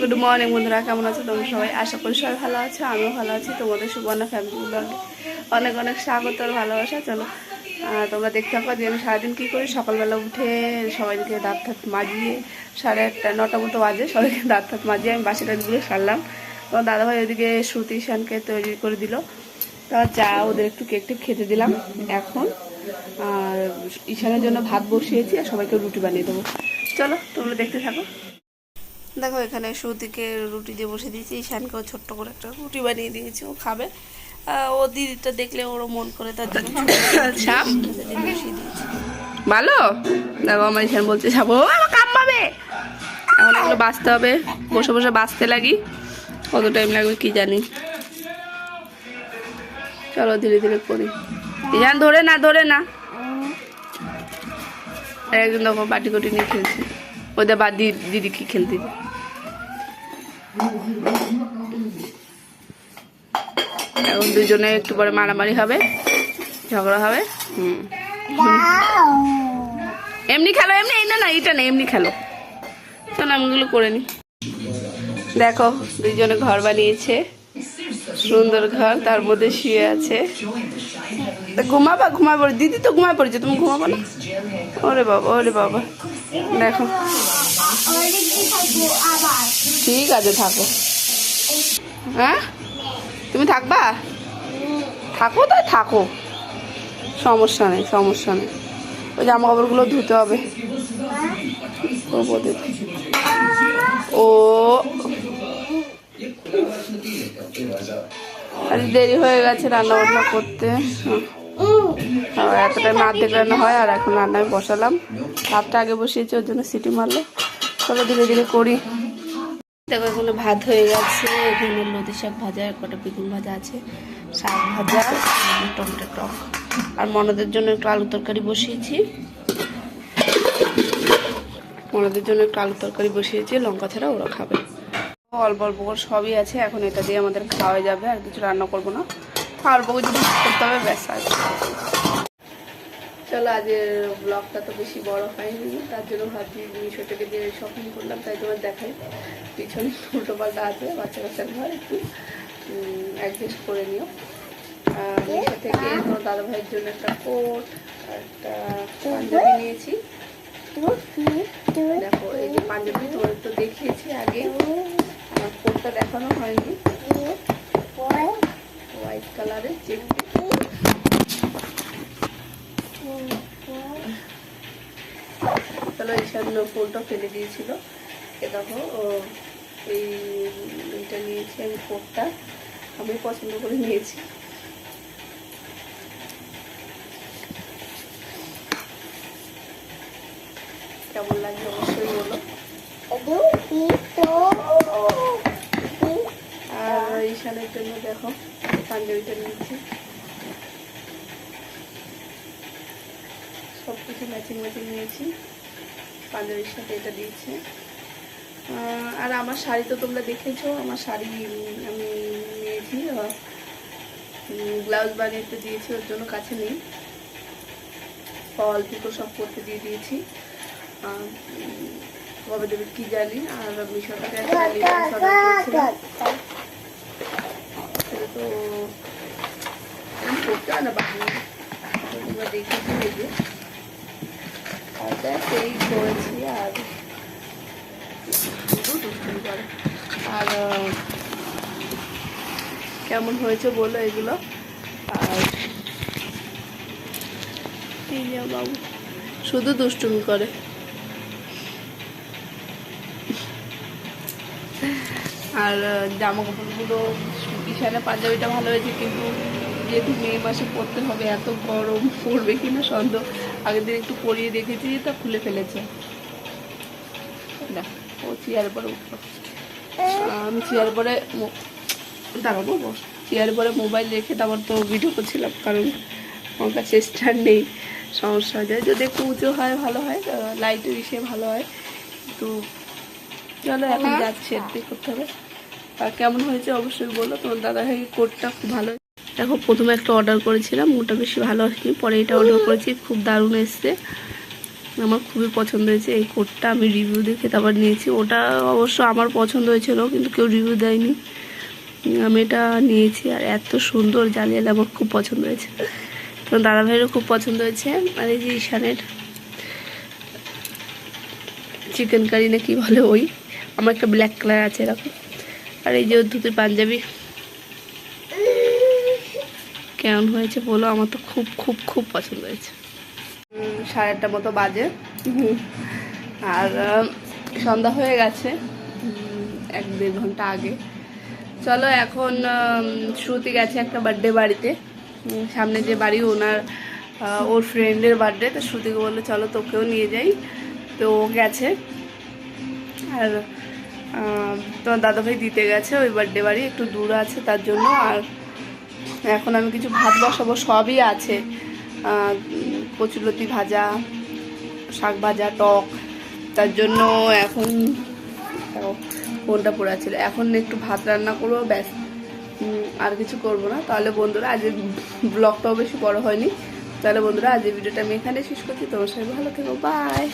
Good morning বন্ধুরা, কেমন আছো? তোমরা সবাই? আশা করি সবাই ভালো আছো, আমিও ভালো আছি। তোমাদের সুবর্ণা ফ্যামিলি অনেক অনেক স্বাগত আর ভালোবাসা। চলো তোমরা দেখতে থাকো যে আমি সারাদিন কী করি? সকালবেলা উঠে সবাইকে দাঁত থাত মাজিয়ে, সাড়ে আটটা, নটা মতো বাজে, সবাইকে দাঁত থাত মাজিয়ে আমি বাসি টাতগুলো সারলাম। তোমার দাদাভাই ওইদিকে শ্রুতি শানকে তৈরি করে দিল। তারপর চা, ওদের একটু কেক টেক খেতে দিলাম এখন। আর ঈশানের জন্য ভাত বসিয়েছি, আর সবাইকে রুটি বানিয়ে দেবো। চলো, তোমরা দেখতে থাকো। দেখো এখানে সুতিকে রুটি দিয়ে বসে দিয়েছি ঈশানকেও ছোট্ট করে একটা রুটি বানিয়ে দিয়েছি ও খাবে। ও দিদিটা দেখলে ওরও মন করে তার জন্য বসিয়ে দিয়েছি। ভালো? দেখো আমার ঈশান বলছে যাব ও আমার কাম পাবে এখন এগুলো বাঁচতে হবে বসে বসে বাঁচতে লাগি। কত টাইম লাগবে কি জানি। চলো ধীরে ধীরে করি। ঈশান ধরে না ধরে না। আর একজন দেখো বাটি কুটি নিয়ে খেলছে। ওদের বা দি- দিদি কি খেলতে এখন দুজনে একটু পরে মারামারি হবে, ঝগড়া হবে এমনি খেলো, এমনি, এই না না, এটা না, এমনি খেলো। চলো আমি এগুলো করে নি। দেখো, দুইজনে ঘর বানিয়েছে, সুন্দর ঘর, তার মধ্যে শুয়ে আছে। ঘুমাবা পড়ে, দিদি তো ঘুমায় পড়েছে, তুমি ঘুমাবো না? ওরে বাবা ওরে বাবা। দেখো। ঠিক আছে, থাকো। হ্যাঁ? তুমি থাকবা? থাকো তাই থাকো। সমস্যা নেই সমস্যা নেই। ওই জামা কাপড়গুলো ধুতে হবে। ও। দেরি হয়ে গেছে রান্না বান্না করতে। হ্যাঁ। আর এতটা না দেখলে না হয়, আর এখন রান্নায় বসালাম। ভাতটা আগে বসিয়েছি, ওর জন্য সিটি মারলো। চলো ধীরে ধীরে করি। দেখো, এখানে ভাত হয়ে গেছে। এখানে লতি শাক ভাজা কটা বেগুন ভাজা আছে। শাক ভাজা টমেটো টক। আর মনদের জন্য একটু আলু তরকারি বসিয়েছি। মনদের জন্য একটু আলু তরকারি বসিয়েছি, লঙ্কা ছাড়া ওরা খাবে। অল্প অল্প সবই আছে, এখন এটা দিয়ে আমাদের খাওয়া যাবে, আর কিছু রান্না করব না। অল্প কিছু করতে হবে, ব্যাস আর। চলো আজের ব্লগটা তো বেশি বড় হয়নি, তার জন্য ভাবছি মিশো থেকে যে শপিং করলাম, তাই তোমার দেখাই। পিছনে উল্টো পাল্টা আছে বাচ্চা কাচ্চার ঘর একটু। অ্যাডজাস্ট করে নিও। মিশো থেকে তোমার দাদা ভাইয়ের জন্য একটা কোট একটা নিয়েছি। দেখো, এই যে পাঞ্জাবি তোমাদের তো দেখিয়েছি আগে। আমার কোটটা দেখানো হয়নি। হোয়াইট কালারের চেক তাহলে সামনে ফুলটা ফেলে দিয়েছিল। এ দেখো এইটা নিয়েছি আমি কোটটা। আমি পছন্দ করে নিয়েছি। কেমন লাগে অবশ্যই বলো। আর ঈশানের জন্য দেখো পাঞ্জাবিটা নিয়েছি সব কিছু ম্যাচিং ম্যাচিং নিয়েছি। পাঞ্জাবির সাথে এটা দিয়েছি আর আমার শাড়ি তো তোমরা দেখেছ, আমার শাড়ি আমি নিয়েছি। ব্লাউজ বানিয়ে দিয়েছি, ওর জন্য কাছে নেই। ফল, পিকো সব করতে দিয়ে দিয়েছি। কবে দেবে কি জানি, আর মিশো থেকে একটা লেগিংস অর্ডার করেছিলাম সেটা তো আমি করতে হয় না বানিয়ে তোমরা দেখেছি আর ব্যাস এই করেছি আর কেমন হয়েছে বলো এগুলো? আর বাবু শুধু দুষ্টুমি করে। আর জামা কাপড়গুলো বিছানা পাঞ্জাবিটা ভালো হয়েছে কিন্তু যেহেতু মে মাসে পরতে হবে এত গরম পড়বে কিনা সন্দেহ। আগের দিন একটু পরিয়ে দেখেছি তা খুলে ফেলেছে। না ও চেয়ার পরে উঠল। আমি চেয়ার পরে দাঁড়াবো বস। চেয়ার পরে মোবাইল রেখে তারপর তো ভিডিও করছিলাম কারণ আমার কাছে স্ট্যান্ড নেই সমস্যা হয়ে যায়। যদি একটু উঁচু হয় ভালো হয় লাইটের ইসে ভালো হয়। কিন্তু চলো এখন যাচ্ছে করতে হবে। আর কেমন হয়েছে অবশ্যই বলো। তোমার দাদা ভাই কোটটা খুব ভালো। দেখো, প্রথমে একটা অর্ডার করেছিলাম, ওটা বেশি ভালো আসেনি পরে এটা অর্ডার করেছি, খুব দারুণ এসছে। আমার খুবই পছন্দ হয়েছে এই কোটটা, আমি রিভিউ দেখে তারপর নিয়েছি। ওটা অবশ্য আমার পছন্দ হয়েছিল, কিন্তু কেউ রিভিউ দেয়নি। আমি এটা নিয়েছি, আর এত সুন্দর জালিয়ালে আমার খুব পছন্দ হয়েছে। তো দাদা ভাইয়েরও খুব পছন্দ হয়েছে, আর এই যে ঈশানের চিকেন কারি না কি বলে ওই, আমার একটা ব্ল্যাক কালার আছে এরকম। আর এই যে ধুতির পাঞ্জাবি। কেমন হয়েছে বলো? আমার তো খুব খুব খুব পছন্দ হয়েছে। সাড়ে আটটা মতো বাজে। আর সন্ধ্যা হয়ে গেছে। এক দেড় ঘণ্টা আগে। চলো এখন শ্রুতি গেছে একটা বার্থডে বাড়িতে। সামনে যে বাড়ি ওনার ওর ফ্রেন্ডের বার্থডে তো শ্রুতিকে বলল চলো তোকেও নিয়ে যাই। তো ও গেছে। আর তোমার দাদাভাই দিতে গেছে, ওই বার্থডে বাড়ি, একটু দূর আছে তার জন্য। আর এখন আমি কিছু ভাত বসাবো, সবই আছে। কচুলতি ভাজা, শাক ভাজা, টক। তার জন্য এখন ফোনটা পড়ে ছিল এখন একটু ভাত রান্না করব, ব্যাস। আর কিছু করব না। তাহলে বন্ধুরা, আজ ব্লগটাও বেশি বড় হয়নি। তাহলে বন্ধুরা, আজ এই ভিডিওটা আমি এখানে শেষ করছি। তোমার সবাই ভালো থেকো। বাই